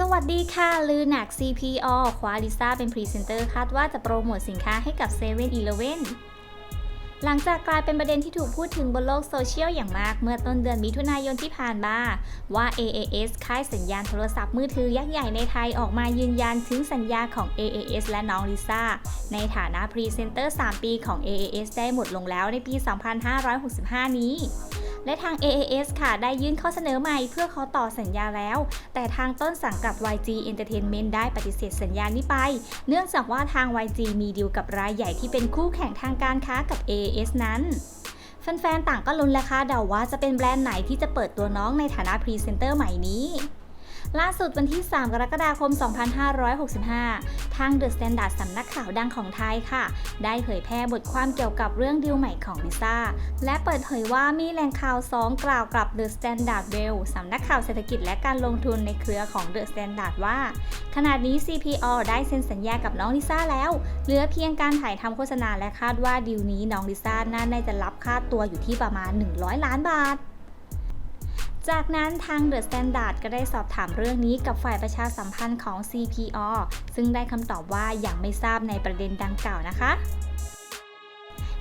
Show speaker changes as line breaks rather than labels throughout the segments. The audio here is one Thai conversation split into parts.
สวัสดีค่ะ ลือหนัก CPO คว้าลิซ่าเป็นพรีเซนเตอร์คาดว่าจะโปรโมทสินค้าให้กับ7 e เ e ่ e อหลังจากกลายเป็นประเด็นที่ถูกพูดถึงบนโลกโซเชียลอย่างมาก เมื่อต้นเดือนมิถุนายนที่ผ่านมาว่า AAS ค่ายสัญญาณโทรศัพท์มือถือยักษ์ใหญ่ในไทยออกมายืนยันถึงสัญญาของ AAS และน้องลิซ่า ในฐานะพรีเซนเตอร์ 3 ปีของ AAS ได้หมดลงแล้วในปี 2565 นี้ และทาง AAS ค่ะ ได้ยื่นข้อเสนอใหม่เพื่อขอต่อสัญญาแล้ว แต่ทางต้นสังกัด YG Entertainment ได้ปฏิเสธสัญญานี้ไป เนื่องจากว่าทาง YG มีดีลกับรายใหญ่ที่เป็นคู่แข่งทางการค้ากับ AAS นั้นแฟนๆ ต่างก็ลุ้นและค่ะเดาว่าจะเป็นแบรนด์ไหนที่จะเปิดตัวน้องในฐานะพรีเซนเตอร์ใหม่นี้ ล่าสุดวันที่ 3 กรกฎาคม 2565 ทาง The Standard สำนักข่าวดังของไทยค่ะ ได้เผยแพร่บทความเกี่ยวกับเรื่องดีลใหม่ของลิซ่า และเปิดเผยว่ามีแหล่งข่าว2กล่าวกับ The Standard Well สำนักข่าวเศรษฐกิจและการลงทุนในเครือของ The Standard ว่า ขณะนี้ CPO ได้เซ็นสัญญากับน้องลิซ่าแล้ว เหลือเพียงการถ่ายทำโฆษณาและคาดว่าดีลนี้น้องลิซ่าน่าจะรับค่าตัวอยู่ที่ประมาณ 100 ล้านบาท จากนั้นทาง The Standard ก็ได้สอบถามเรื่องนี้กับฝ่ายประชาสัมพันธ์ของ CPO ซึ่งได้คำตอบว่ายังไม่ทราบในประเด็นดังกล่าวนะคะ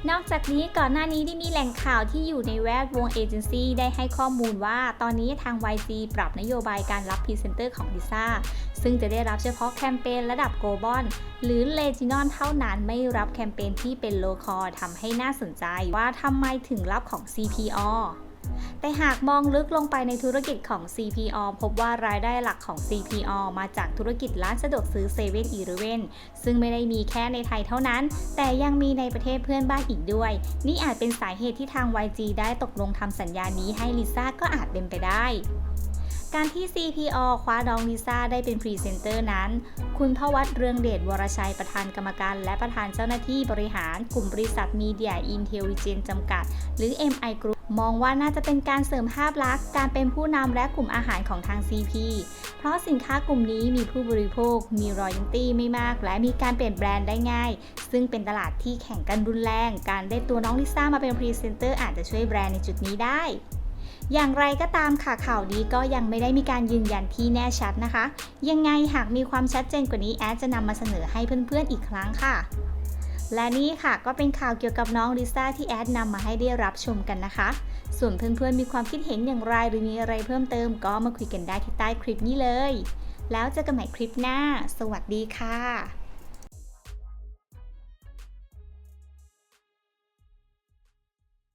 นอกจากนี้ก่อนหน้านี้ได้มีแหล่งข่าวที่อยู่ในแวดวงเอเจนซี่ได้ให้ข้อมูลว่า ตอนนี้ทาง YG ปรับนโยบายการรับพรีเซนเตอร์ของลิซ่าซึ่งจะได้รับเฉพาะแคมเปญระดับโกลบอลหรือเลจินอนเท่านั้นไม่รับแคมเปญที่เป็นโลคอทำให้น่าสนใจว่าทำไมถึงรับของ CPO แต่หากมองลึกลงไปในธุรกิจของ CPO พบว่ารายได้หลักของ CPO มาจากธุรกิจร้านสะดวกซื้อเซเว่นอีเลเว่นซึ่งไม่ได้มีแค่ในไทยเท่านั้น แต่ยังมีในประเทศเพื่อนบ้านอีกด้วย นี่อาจเป็นสาเหตุที่ทาง YG ได้ตกลงทำสัญญานี้ให้ลิซ่าก็อาจเป็นไปได้การที่ CPO คว้าดองลิซ่าได้เป็นพรีเซนเตอร์นั้น คุณพวัตเรืองเดชวรชัยประธานกรรมการและประธานเจ้าหน้าที่บริหารกลุ่มบริษัทมีเดียอินเทลเจนจำกัด หรือ MI Group มองว่าน่าจะเป็นการเสริมภาพลักษณ์การเป็นผู้นำและกลุ่มอาหารของทาง CP เพราะสินค้ากลุ่มนี้มีผู้บริโภค มีรอยัลตี้ไม่มาก และมีการเปลี่ยนแบรนด์ได้ง่าย ซึ่งเป็นตลาดที่แข่งกันรุนแรง การได้ตัวน้องลิซ่ามาเป็นพรีเซนเตอร์อาจจะช่วยแบรนด์ในจุดนี้ได้ อย่างไรก็ตามค่ะข่าวนี้ก็ยังไม่ได้มีการยืนยันที่แน่ชัดนะคะ ยังไงหากมีความชัดเจนกว่านี้แอดจะนำมาเสนอให้เพื่อนๆอีกครั้งค่ะ และนี่ค่ะก็เป็นข่าวเกี่ยวกับน้องลิซ่าที่แอดนำมาให้ได้รับชมกันนะคะ ส่วนเพื่อนๆมีความคิดเห็นอย่างไรหรือมีอะไรเพิ่มเติมก็มาคุยกันได้ที่ใต้คลิปนี้เลย แล้วเจอกันใหม่คลิปหน้า สวัสดีค่ะ